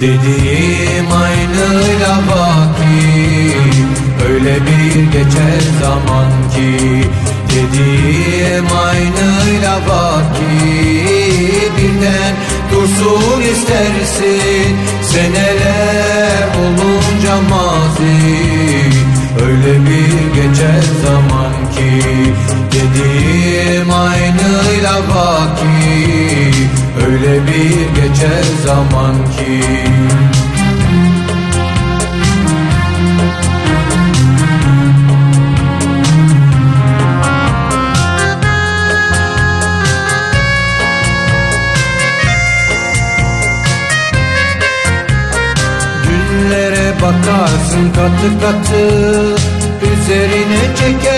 Dediğim aynıyla baki Öyle bir geçer zaman ki. Dediğim aynıyla baki Birden dursun istersin. Seneler olunca mazi Öyle bir geçer zaman ki. Dediğim aynıyla baki Öyle bir geçer zaman ki. Bakarsın katı katı Üzerine perde